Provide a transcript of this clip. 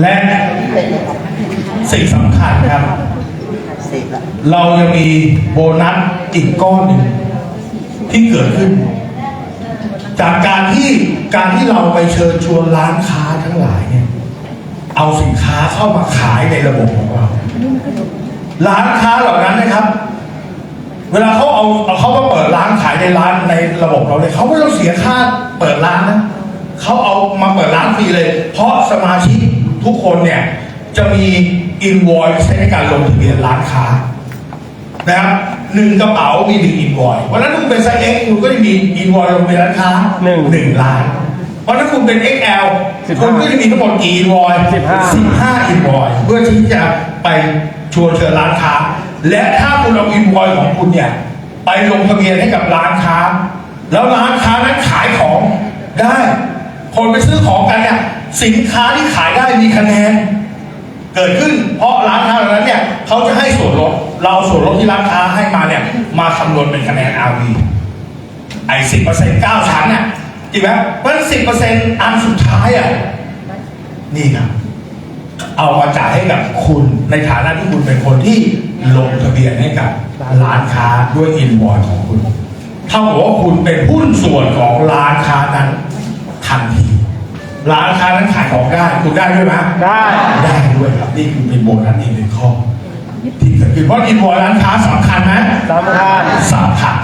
และสิ่งสำคัญครับ เร็จแล้วเราจะมีโบนัสอีกก้อนหนึ่งที่เกิดขึ้น จากการที่การที่เราไปเชิญชวนร้านค้าทั้งหลายเนี่ยเอาสินค้าเข้ามาขายในระบบของเรา ร้านค้าเหล่านั้นนะครับ เวลาเขาเอาเอาเขามาเปิดร้านขายในร้านในระบบเราเนี่ยเขาไม่ต้องเสียค่าเปิดร้านนะเขาเอามาเปิดร้านฟรีเลย เพราะสมาชิก ทุกคนเนี่ยจะมีอินวอยใช้ในการลงทะเบียนร้านค้านะครับหนึ่งกระเป๋ามีหนึ่งอินวอยวันนั้นคุณเป็นไซส์ X คุณก็จะมีอินวอยลงในร้านค้าหนึ่งหนึ่งล้านวันนั้นคุณเป็น XL สิบคุห้าณก็จะมีทั้งหมดกี่อินวอยสิบห้าสิบห้าอินวอยเพื่อที่จะไปชวนเชิญร้านค้า และถ้าคุณเอาอินวอยของคุณเนี่ยไปลงทะเบียนให้กับร้านค้า แล้วร้านค้านั้นขายของได้ คนไปซื้อของกันเนี่ย สินค้าที่ขายได้มีคะแนน เกิดขึ้น เพราะร้านค้าเหล่านั้นเนี่ยเขาจะให้ส่วนลดเราเอาส่วนลดที่ร้านค้าให้มาเนี่ยมาคำนวณเป็นคะแนน RV ไอ้สิบเปอร์เซ็นต์เก้าชั้นน่ะจริงไหมเพราะฉะนั้นสิบเปอร์เซ็นต์อันสุดท้ายอะนี่ครับเอามาจ่ายให้กับคุณในฐานะที่คุณเป็นคนที่ลงทะเบียนให้กับร้านค้าด้วยอินวอยของคุณเท่ากับว่าคุณเป็นหุ้นส่วนของร้านค้านั้น ร้านค้านั้นขายของได้คุณได้ด้วยไหมได้ ได้ด้วยครับนี่คือเป็นโบนัสอีกหนึ่งข้อที่เกิดขึ้นเพราะอินวอยร้านค้าสำคัญไหมสำคัญสำคัญ